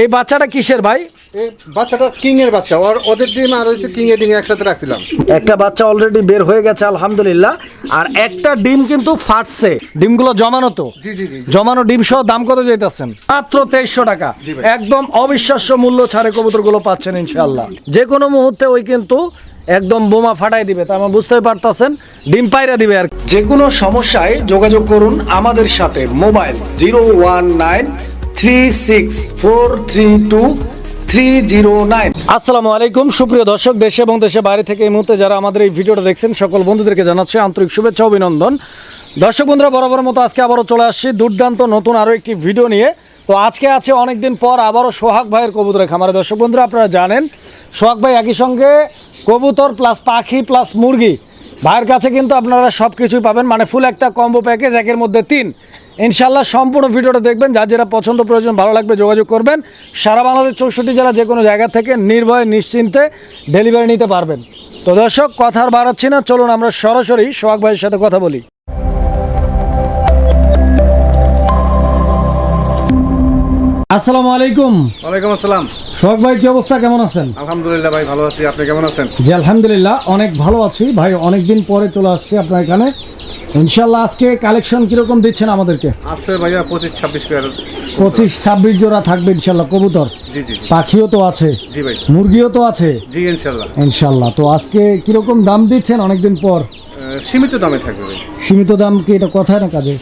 এই বাচ্চাটা কিসের ভাই? এই বাচ্চাটা কিং এর বাচ্চা। ওর ওদের ডিম আর হচ্ছে কিং এর ডিম একসাথে রাখছিলাম। একটা বাচ্চা অলরেডি বের হয়ে গেছে আলহামদুলিল্লাহ। আর একটা ডিম কিন্তু ফাটছে। ডিমগুলো জমানো তো। জি জি জি জমানো ডিম সহ দাম কত যেতেছেন মাত্র তেইশশো টাকা। একদম অবিশ্বাস্য মূল্য ছাড়ে কবুতরগুলো পাচ্ছেন ইনশাল্লাহ যে কোনো মুহূর্তে ওই কিন্তু একদম বোমা ফাটাই দিবে। তা আমার বুঝতেই পারতাছেন ডিম পাইরা দিবে আর যে কোনো সমস্যায় যোগাযোগ করুন আমাদের সাথে। Mobile zero one nine three six four three two আসসালামু আলাইকুম, সুপ্রিয় দর্শক, দেশে এবং দেশে বাইরে থেকে এই মুহূর্তে যারা আমাদের এই ভিডিওটা দেখছেন, সকল বন্ধুদেরকে জানাচ্ছি আন্তরিক শুভেচ্ছা, অভিনন্দন। দর্শক বন্ধুরা, বরাবর মতো আজকে আবারও চলে আসছি দুর্দান্ত নতুন আরও একটি ভিডিও নিয়ে। তো আজকে আছে অনেকদিন পর আবারও সোহাগ ভাইয়ের কবুতরের খামারে। দর্শক বন্ধুরা, আপনারা জানেন, সোহাগ ভাই একই সঙ্গে কবুতর প্লাস পাখি প্লাস মুরগি। ভাইয়ের কাছে কিন্তু আপনারা সব কিছুই পাবেন। মানে ফুল একটা কম্বো প্যাকেজ একের মধ্যে তিন। ইনশাল্লাহ সম্পূর্ণ ভিডিওটা দেখবেন। যার যেটা পছন্দ প্রয়োজন, ভালো লাগবে যোগাযোগ করবেন। সারা বাংলাদেশ চৌষট্টি জেলা যে কোনো জায়গা থেকে নির্ভয়ে, নিশ্চিন্তে ডেলিভারি নিতে পারবেন। তো দর্শক, কথার বাড়াচ্ছি না। চলুন আমরা সরাসরি সোহাগ ভাইয়ের সাথে কথা বলি। আসসালামু আলাইকুম। ওয়ালাইকুম আসসালাম। সোহাগ ভাই কি অবস্থা? কেমন আছেন? আলহামদুলিল্লাহ ভাই ভালো আছি। আপনি কেমন আছেন? জি আলহামদুলিল্লাহ অনেক ভালো আছি। ভাই অনেক দিন পরে চলে আসছি আপনার এখানে। ইনশাল্লাহ আজকে কালেকশন কীরকম দিচ্ছেন আমাদেরকে? আছে ভাইয়া পঁচিশ ছাব্বিশ পেয়ার পঁচিশ ছাব্বিশ জোড়া থাকবে ইনশাল্লাহ কবুতর। জি জি পাখিও তো আছে। জি ভাই। মুরগিও তো আছে? জি ইনশাল্লাহ ইনশাল্লাহ তো আজকে কীরকম দাম দিচ্ছেন অনেকদিন পর? সীমিত দামে থাকবে। সীমিত দাম কি এটা কথায় না কাজে?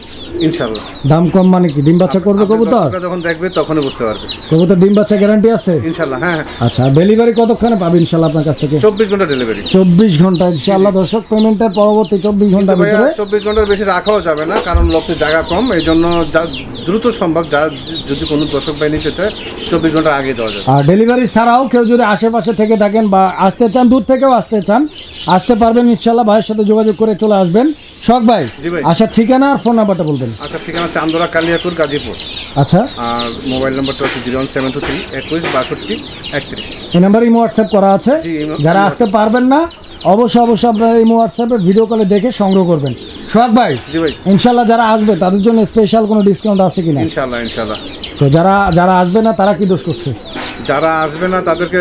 ইনশাল্লাহ দাম কম মানে কি? ডিম বাচ্চা করবে কবুতর? যখন দেখবে তখনই বুঝতে পারবে। কবুতর ডিম বাচ্চা গ্যারান্টি আছে? ইনশাল্লাহ হ্যাঁ হ্যাঁ। আচ্ছা ডেলিভারি কতক্ষণে পাবে ইনশাল্লাহ আপনার কাছ থেকে? চব্বিশ ঘণ্টা ডেলিভারি চব্বিশ ঘণ্টা ইনশাল্লাহ দর্শক পেমেন্টের পরবর্তী চব্বিশ ঘণ্টার ভিতরে চব্বিশ ঘণ্টার বেশি রাখাও যাবে না কারণ লোকটির জায়গা কম এই জন্য যা দ্রুত সম্ভব যা যদি কোনো দর্শক বাহিনী নিতে চব্বিশ ঘণ্টার আগে দেওয়া যাবে। আর ডেলিভারি ছাড়াও কেউ যদি আশেপাশে থেকে থাকেন বা আসতে চান দূর থেকেও আসতে চান আসতে পারবেন ইনশাল্লাহ ভাইয়ের সাথে যোগাযোগ করে চলে আসবেন। শখ ভাই আচ্ছা ঠিকানা আর ফোন নাম্বারটা বলবেন। আচ্ছা ঠিকানা চান্দোরা কালিয়াপুর গাজীপুর। আচ্ছা। আর মোবাইল নাম্বারটা হচ্ছে zero one seven two three একুশ বাষট্টি একত্রিশ। এই নাম্বার ইমো হোয়াটসঅ্যাপ করা আছে। যারা আসতে পারবেন না অবশ্যই অবশ্যই আপনারা এই হোয়াটসঅ্যাপে ভিডিও কলে দেখে সংগ্রহ করবেন। সোহাগ ভাই জি ভাই। ইনশাল্লাহ যারা আসবে তাদের জন্য স্পেশাল কোনো ডিসকাউন্ট আছে কিনা? ইনশাল্লাহ ইনশাল্লাহ তো যারা যারা আসবে না তারা কি দোষ করছে? যারা আসবে না তাদেরকে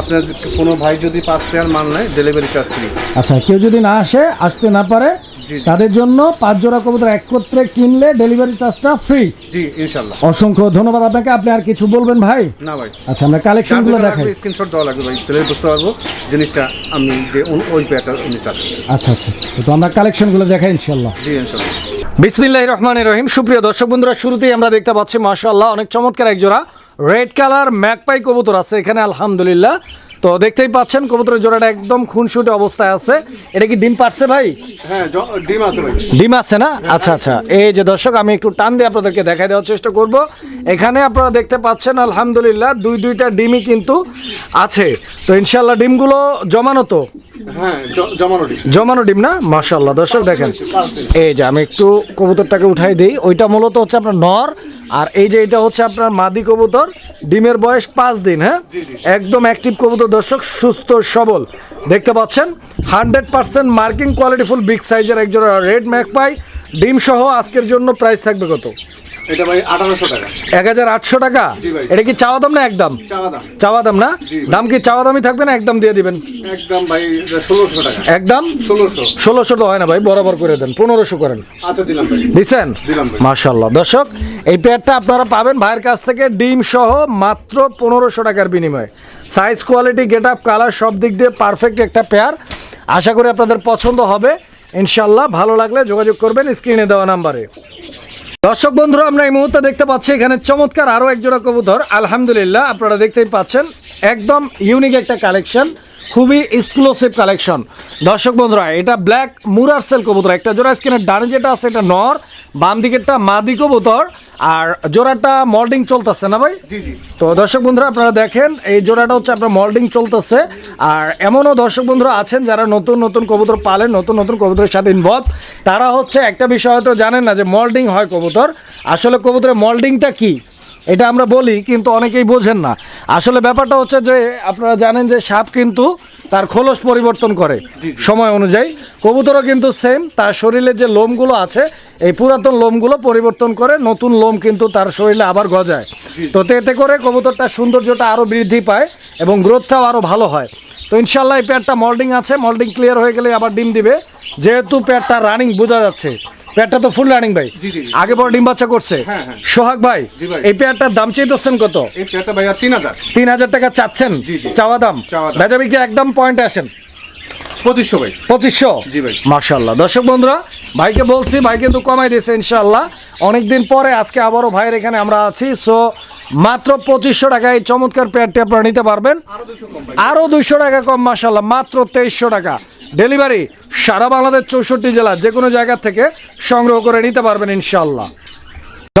আপনার কোনো ভাই যদি পাঁচ পেয়ার মাল নেয় ডেলিভারি চার্জ ফ্রি আচ্ছা কেউ যদি না আসে আসতে না পারে। তাদের জন্য পাঁচ জোড়া কবুতর একত্রে কিনলে ডেলিভারি চার্জটা ফ্রি জি ইনশাল্লাহ অসংখ্য ধন্যবাদ আপনাকে। আপনি আর কিছু বলবেন ভাই? না ভাই। আচ্ছা আমরা কালেকশনগুলো দেখাই। স্ক্রিনশট দেওয়া লাগবে ভাই। তাহলে বুঝতে পারব জিনিসটা আমি যে ওই পেয়ারটা উনি চাচ্ছি আচ্ছা আচ্ছা তো আমরা কালেকশনগুলো দেখাই ইনশাল্লাহ জি ইনশাল্লাহ বিসমিল্লাহ রহমান রহিম। সুপ্রিয় দর্শক বন্ধুরা শুরুতেই আমরা দেখতে পাচ্ছি মাশাআল্লাহ অনেক চমৎকার এক জোড়া রেড কালার ম্যাকপাই কবুতর আছে এখানে আলহামদুলিল্লাহ। তো দেখতেই পাচ্ছেন কবুতরের জোড়াটা একদম খুনসুটে অবস্থায় আছে। এটা কি ডিম পারছে ভাই? হ্যাঁ ডিম আছে ডিম আছে না? আচ্ছা আচ্ছা। এই যে দর্শক আমি একটু টান দিয়ে আপনাদেরকে দেখা দেওয়ার চেষ্টা করব। এখানে আপনারা দেখতে পাচ্ছেন আলহামদুলিল্লাহ দুই দুইটা ডিমই কিন্তু আছে। তো ইনশাল্লাহ ডিমগুলো জমানো তো। জমানো ডিম। জমানো ডিম না? মাশাল্লাহ দর্শক দেখেন এই যে আমি একটু কবুতরটাকে উঠাই দিই ওইটা মূলত হচ্ছে আপনার নর আর এই যে এটা হচ্ছে আপনার মাদি কবুতর ডিমের বয়স পাঁচ দিন হ্যাঁ? একদম অ্যাক্টিভ কবুতর দর্শক সুস্থ সবল। দেখতে পাচ্ছেন hundred percent marking quality full big সাইজের একজোড়া রেড ম্যাক পাই। ডিম সহ আজকের জন্য প্রাইস থাকবে কত? এটা ভাই আঠারোশো টাকা। এক হাজার আটশো টাকা? জি ভাই। এটা কি চাওয়া দাম না একদম? চাওয়া দাম। চাওয়া দাম না। দাম কি চাওয়া দামই থাকবে না একদম দিয়ে দিবেন? একদম ভাই ষোলোশো টাকা। একদম? ষোলোশো। ষোলোশো তো হয় না ভাই বরাবর করে দেন করেন। আচ্ছা দিলাম ভাই। দিচ্ছেন দিলাম ভাই। দর্শক এই পেয়ারটা আপনারা পাবেন ভাইয়ের কাছ থেকে ডিম সহ মাত্র পনেরোশো টাকার বিনিময়ে। Size quality get up colour সব দিক দিয়ে পারফেক্ট একটা পেয়ার। আশা করি আপনাদের পছন্দ হবে। ইনশাল্লাহ ভালো লাগলে যোগাযোগ করবেন স্ক্রিনে দেওয়া নাম্বারে। দর্শক বন্ধুরা, আমরা এই মুহূর্তে দেখতে পাচ্ছি এখানে চমৎকার আরও একজোড়া কবুতর। আলহামদুলিল্লাহ, আপনারা দেখতেই পাচ্ছেন, একদম ইউনিক একটা কালেকশন খুবই এক্সক্লুসিভ কালেকশন দর্শক বন্ধুরা এটা ব্ল্যাক মুরার সেল কবুতর। একটা জোড়া স্কিনের ডানে যেটা আছে এটা নর বাম দিকেরটা মাদি কবুতর আর জোড়াটা মল্ডিং চলতেছে না ভাই? জি জি। তো দর্শক বন্ধুরা আপনারা দেখেন এই জোড়াটা হচ্ছে আপনার মল্ডিং চলতেছে আর এমনও দর্শক বন্ধুরা আছেন যারা নতুন নতুন কবুতর পালেন নতুন নতুন কবুতরের সাথে ইনভলভ তারা হচ্ছে একটা বিষয় হয়তো জানেন না যে মল্ডিং হয় কবুতর। আসলে কবুতরের মল্ডিংটা কি? এটা আমরা বলি কিন্তু অনেকেই বোঝেন না। আসলে ব্যাপারটা হচ্ছে যে আপনারা জানেন যে সাপ কিন্তু তার খোলস পরিবর্তন করে সময় অনুযায়ী। কবুতরও কিন্তু সেম তার শরীরে যে লোমগুলো আছে এই পুরাতন লোমগুলো পরিবর্তন করে নতুন লোম কিন্তু তার শরীরে আবার গজায়। তো এতে করে কবুতরটার সৌন্দর্যটা আরও বৃদ্ধি পায় এবং গ্রোথটাও আরও ভালো হয়। তো ইনশাল্লাহ এই পেয়ারটা মল্ডিং আছে মল্ডিং ক্লিয়ার হয়ে গেলে আবার ডিম দিবে। যেহেতু পেয়ারটা রানিং বোঝা যাচ্ছে। পেয়ারটা তো ফুল রানিং ভাই। আগে পর ডিম বাচ্চা করছে। হ্যাঁ, হ্যাঁ। সোহাগ ভাই এই পেয়ারটার দাম চেয়ে চাইতেছেন কত? এই পেয়ারটা ভাইয়া তিন হাজার। তিন হাজার টাকা চাচ্ছেন। চাওয়া দাম। বেচা বিক্রি একদম পয়েন্টে আসেন। পঁচিশশো ভাই। পঁচিশশো? জি ভাই। মার্শাল্লাহ দর্শক বন্ধুরা ভাইকে বলছি ভাই কিন্তু কমাই দিয়েছে ইনশাল্লাহ অনেকদিন পরে আজকে আবারও ভাইয়ের এখানে আমরা আছি। সো মাত্র পঁচিশশো টাকা এই চমৎকার আপনারা নিতে পারবেন। আরও দুইশো টাকা কম মার্শাল্লাহ মাত্র তেইশশো টাকা। ডেলিভারি সারা বাংলাদেশ চৌষট্টি জেলা যে কোনো জায়গা থেকে সংগ্রহ করে নিতে পারবেন ইনশাল্লাহ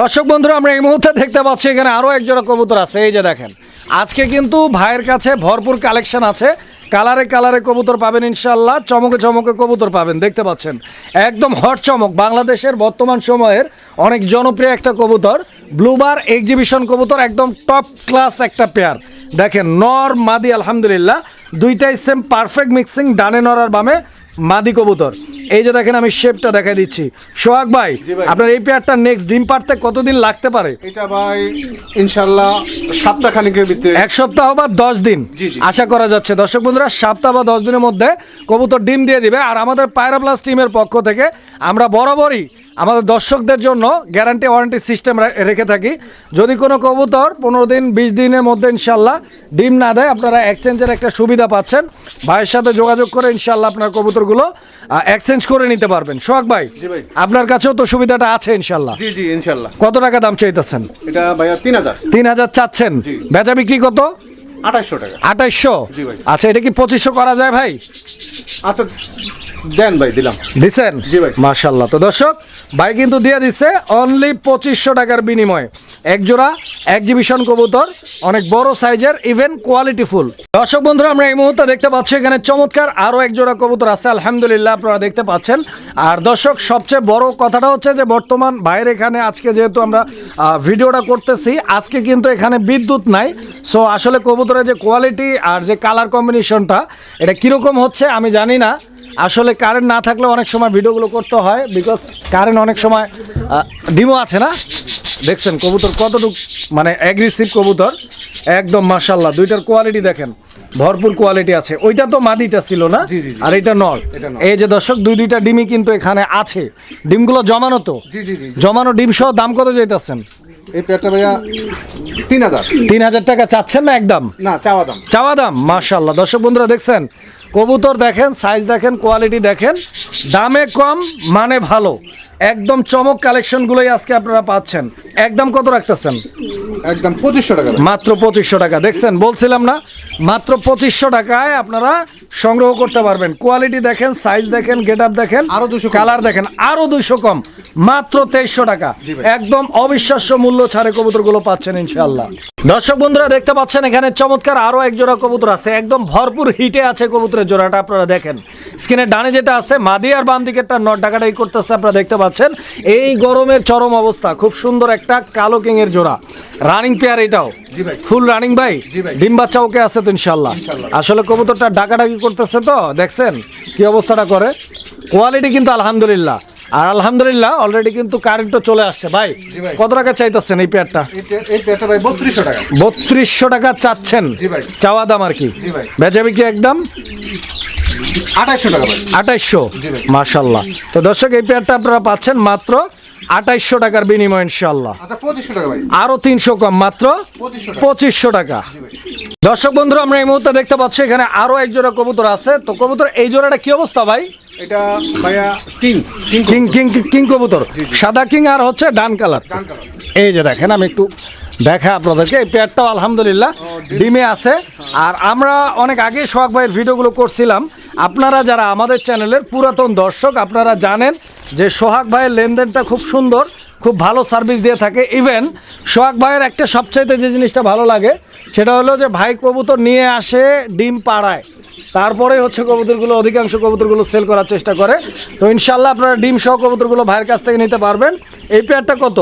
দর্শক বন্ধুরা, আমরা এই মুহূর্তে দেখতে পাচ্ছি এখানে আরও একজোড়া কবুতর আছে। এই যে দেখেন, আজকে কিন্তু ভাইয়ের কাছে ভরপুর কালেকশন আছে। কালারে কালারে কবুতর পাবেন ইনশাল্লাহ চমকে চমকে কবুতর পাবেন, দেখতে পাচ্ছেন। একদম হট চমক, বাংলাদেশের বর্তমান সময়ের অনেক জনপ্রিয় একটা কবুতর ব্লুবার এক্সিবিশন কবুতর, একদম টপ ক্লাস একটা পেয়ার দেখেন, নর মাদি, আলহামদুলিল্লাহ, দুইটাই সেম পারফেক্ট মিক্সিং ডানে নর আর বামে মাদি কবুতর। এই যে দেখেন আমি শেপটা দেখাই দিচ্ছি। সোহাগ ভাই আপনার এই পেয়ারটা নেক্সট ডিম পারতে কতদিন লাগতে পারে? এটা ভাই ইনশাল্লাহ সপ্তাহ খানিকের ভিতরে। এক সপ্তাহ বা দশ দিন। আশা করা যাচ্ছে। দর্শক বন্ধুরা সপ্তাহ বা দশ দিনের মধ্যে কবুতর ডিম দিয়ে দিবে। আর আমাদের পায়রা প্লাস টিমের পক্ষ থেকে আমরা বরাবরই আমাদের দর্শকদের জন্য গ্যারান্টি ওয়ারেন্টি সিস্টেম রেখে থাকি। যদি কোনো কবুতর পনেরো দিন বিশ দিনের মধ্যে ইনশাল্লাহ ডিম না দেয় আপনারা এক্সচেঞ্জের একটা সুবিধা পাচ্ছেন। ভাইয়ের সাথে যোগাযোগ করে ইনশাল্লাহ আপনার কবুতরগুলো এক্সচেঞ্জ করে নিতে পারবেন। সোহাগ ভাই আপনার কাছেও তো সুবিধাটা আছে ইনশাল্লাহ। জি জি ইনশাল্লাহ। কত টাকা দাম চাইতেছেন? এটা ভাইয়া তিন হাজার। তিন হাজার চাচ্ছেন। বেচা বিক্রি কত? আঠাশশো টাকা। আচ্ছা এটা কি পঁচিশশো করা যায় ভাই? আচ্ছা দেন ভাই দিলাম। দিছেন? জি ভাই। মার্শাল্লাহ তো দর্শক ভাই কিন্তু দিয়ে দিচ্ছে অনলি পঁচিশশো টাকার বিনিময়ে। এক জোড়া এক্সিবিশন কবুতর অনেক বড় সাইজের ইভেন কোয়ালিটি ফুল দর্শক বন্ধুরা আমরা এই মুহূর্তে দেখতে পাচ্ছি এখানে চমৎকার আরও এক জোড়া কবুতর আছে। আলহামদুলিল্লাহ আপনারা দেখতে পাচ্ছেন। আর দর্শক সবচেয়ে বড় কথাটা হচ্ছে যে বর্তমান ভাইয়ের এখানে আজকে যেহেতু আমরা ভিডিওটা করতেছি আজকে কিন্তু এখানে বিদ্যুৎ নাই। সো আসলে কবুতরের যে কোয়ালিটি আর যে কালার কম্বিনেশনটা এটা কীরকম হচ্ছে আমি জানি না। আসলে কারেন্ট না থাকলে অনেক সময় ভিডিওগুলো করতে হয় বিকজ কারেন্ট অনেক সময় ডিমও আছে না? দেখছেন কবুতর কতটুকু মানে অ্যাগ্রেসিভ কবুতর। একদম মাশাল্লাহ দুইটার কোয়ালিটি দেখেন ভরপুর কোয়ালিটি আছে। ওইটা তো মাদিটা ছিল না। আর এটা নর। নর। এই যে দর্শক দুই দুইটা ডিমই কিন্তু এখানে আছে। ডিমগুলো জমানো তো? জমানো ডিম সহ দাম কত যেতেছেন এই পেয়ারটা ভাইয়া তিন হাজার। তিন হাজার টাকা চাচ্ছেন না একদম? না চাওয়া দাম। চাওয়া দাম? মাশাল্লাহ দর্শক বন্ধুরা দেখছেন কবুতর দেখেন সাইজ দেখেন কোয়ালিটি দেখেন দামে কম মানে ভালো। একদম চমক কালেকশনগুলোই আজকে আপনারা পাচ্ছেন। একদম কত রাখতেছেন? একদম পঁচিশশো টাকা মাত্র পঁচিশশো টাকা। দেখছেন বলছিলাম না মাত্র পঁচিশশো টাকায় আপনারা সংগ্রহ করতে পারবেন। কোয়ালিটি দেখেন সাইজ দেখেন গেট আপ দেখেন আরও 200 কম। কালার দেখেন আরও দুইশো কম। মাত্র তেইশশো টাকা। একদম অবিশ্বাস্য মূল্য ছাড়ে কবুতরগুলো পাচ্ছেন ইনশাল্লাহ দর্শক বন্ধুরা দেখতে পাচ্ছেন এখানে চমৎকার আরও এক জোড়া কবুতর আছে। একদম ভরপুর হিটে আছে কবুতরের জোড়াটা আপনারা দেখেন। স্ক্রিনের ডানে যেটা আছে মাদি আর বাম দিকেরটা নট ডাকাটাই করতেছে আপনারা দেখতে পাচ্ছেন। এই গরমের চরম অবস্থা খুব সুন্দর একটা কালো কিং এর জোড়া। রানিং পেয়ার এটাও। ফুল রানিং ভাই? ডিম বাচ্চা ওকে আছে তো ইনশাল্লাহ। আসলে কবুতরটা ডাকাডাকি করতেছে তো দেখছেন কি অবস্থাটা করে। কোয়ালিটি কিন্তু আলহামদুলিল্লাহ। আর আলহামদুলিল্লাহ অলরেডি কিন্তু কারেন্টও চলে আসছে। ভাই কত টাকা চাইতেছেন এই পেয়ারটা এই পেয়ারটা ভাই বত্রিশশো টাকা চাচ্ছেন। জি ভাই। চাওয়া দাম আর কি। জি ভাই। বেচা বিক্রি একদম? আঠাশশো টাকা আঠাইশশো জি তো দর্শক এই পেয়ারটা আপনারা পাচ্ছেন মাত্র আঠাইশশো টাকার বিনিময় ইনশাল্লাহ। আচ্ছা আরও তিনশো কম মাত্র পঁচিশশো টাকা। দর্শক বন্ধুরা আমরা এই মুহূর্তে দেখতে পাচ্ছি এখানে আরও এক জোড়া কবুতর আছে। তো কবুতর এই জোড়াটা কি অবস্থা ভাই? এটা ভাইয়া কিং কিং কিং কিং কবুতর। সাদা কিং আর হচ্ছে ডান কালার। ডান কালার। এই যে দেখেন আমি একটু দেখা আপনাদেরকে। এই পেয়ারটাও আলহামদুলিল্লাহ ডিমে আছে। আর আমরা অনেক আগে সোহাগ ভাইয়ের ভিডিওগুলো করছিলাম। আপনারা যারা আমাদের চ্যানেলের পুরাতন দর্শক, আপনারা জানেন যে সোহাগ ভাইয়ের লেনদেনটা খুব সুন্দর, খুব ভালো সার্ভিস দিয়ে থাকে। ইভেন সোহাগ ভাইয়ের একটা সবচাইতে যে জিনিসটা ভালো লাগে, সেটা হলো যে ভাই কবুতর নিয়ে আসে ডিম পাড়ায়। তারপরে হচ্ছে কবুতরগুলো, অধিকাংশ কবুতরগুলো সেল করার চেষ্টা করে। তো ইনশাল্লাহ আপনারা ডিম সহ কবুতরগুলো ভাইয়ের কাছ থেকে নিতে পারবেন। এই পেয়ারটা কত?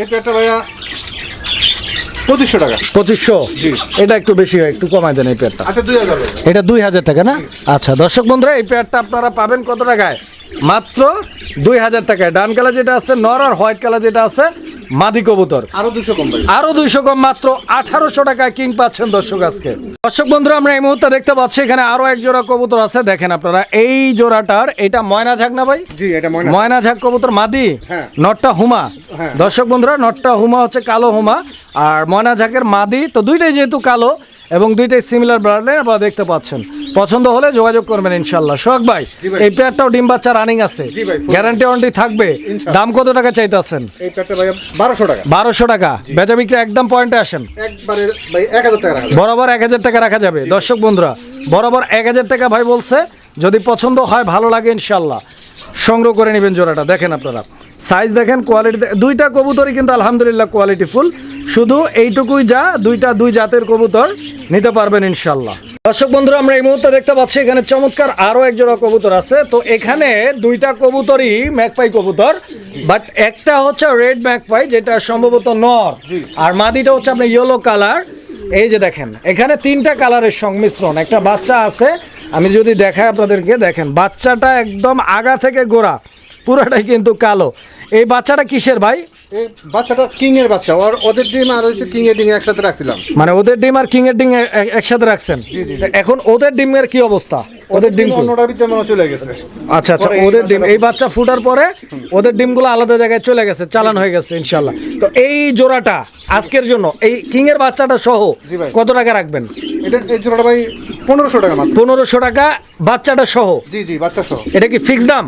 এই পেয়ারটা ভাইয়া পঁচিশশো টাকা। পঁচিশশো। এটা একটু বেশি হয় একটু কমাই দেন এই পেয়ারটা। আচ্ছা দুই হাজার এটা দুই হাজার টাকা না? আচ্ছা দর্শক বন্ধুরা এই পেয়ারটা আপনারা পাবেন কত টাকায়? মাত্র দুই হাজার টাকায়। ডান কালার যেটা আছে নর আর হোয়াইট কালার যেটা আছে মাদি কবুতর। আরও দুশো কম আরও দুইশো কম মাত্র আঠারোশো টাকায় কিং পাচ্ছেন দর্শক আজকে। দর্শক বন্ধুরা আমরা এই মুহূর্তে দেখতে পাচ্ছি এখানে আরও এক জোড়া কবুতর আছে। দেখেন আপনারা এই জোড়াটার এটা ময়না ঝাক না ভাই? জি এটা ময়না ঝাঁক কবুতর মাদি? হ্যাঁ। নটটা হুমা। হ্যাঁ। দর্শক বন্ধুরা নটটা হুমা হচ্ছে কালো হুমা আর ময়না ঝাকের মাদি তো দুইটাই যেহেতু কালো এবং দুইটাই সিমিলার ব্রান্ডের আপনারা দেখতে পাচ্ছেন। পছন্দ হলে যোগাযোগ করবেন ইনশাল্লাহ সোহাগ ভাই। এই পেয়ারটাও ডিম বাচ্চা রানিং আছে। গ্যারান্টি ওয়ারেন্টি থাকবে। দাম কত টাকা চাইতেছেন? বারোশো টাকা। বারোশো টাকা। বেচা বিক্রি একদম পয়েন্টে আসেন। বরাবর এক হাজার টাকা রাখা যাবে। দর্শক বন্ধুরা বরাবর এক হাজার টাকা ভাই বলছে যদি পছন্দ হয় ভালো লাগে ইনশাল্লাহ সংগ্রহ করে নেবেন জোড়াটা। দেখেন আপনারা। সাইজ দেখেন কোয়ালিটি দুইটা কবুতরই কিন্তু আলহামদুলিল্লাহ কোয়ালিটি ফুল শুধু এইটুকুই যা দুইটা দুই জাতের কবুতর নিতে পারবেন ইনশাল্লাহ দর্শক বন্ধুরা আমরা এই মুহূর্তে দেখতে পাচ্ছি এখানে চমৎকার আরও এক জোড়া কবুতর আছে। তো এখানে দুইটা কবুতরই ম্যাকপাই কবুতর বাট একটা হচ্ছে রেড ম্যাকপাই যেটা সম্ভবত নর। আর মাদিটা হচ্ছে আপনার ইয়েলো কালার এই যে দেখেন এখানে তিনটা কালারের সংমিশ্রণ। একটা বাচ্চা আছে আমি যদি দেখাই আপনাদেরকে দেখেন বাচ্চাটা একদম আগা থেকে গোড়া। পুরোটাই কিন্তু কালো। এই বাচ্চাটা কিসের ভাই? এই বাচ্চাটা কিং এর বাচ্চা। ওর ওদের ডিম আর হচ্ছে কিং এর ডিম একসাথে রাখছিলাম। মানে ওদের ডিম আর কিং এর ডিম একসাথে রাখছেন? এখন ওদের ডিমের কি অবস্থা? ওদের ডিম? অন্যটার ভিতরে মনে চলে গেছে। আচ্ছা আচ্ছা ওদের ডিম এই বাচ্চা ফুটার পরে ওদের ডিমগুলো আলাদা জায়গায় চলে গেছে চালান হয়ে গেছে ইনশাল্লাহ তো এই জোড়াটা আজকের জন্য এই কিং এর বাচ্চাটা সহ কত টাকা রাখবেন? এটা এই জোড়াটা ভাই পনেরোশো টাকা মাত্র। পনেরোশো টাকা বাচ্চাটা সহ? জি জি বাচ্চা সহ। এটা কি ফিক্স দাম?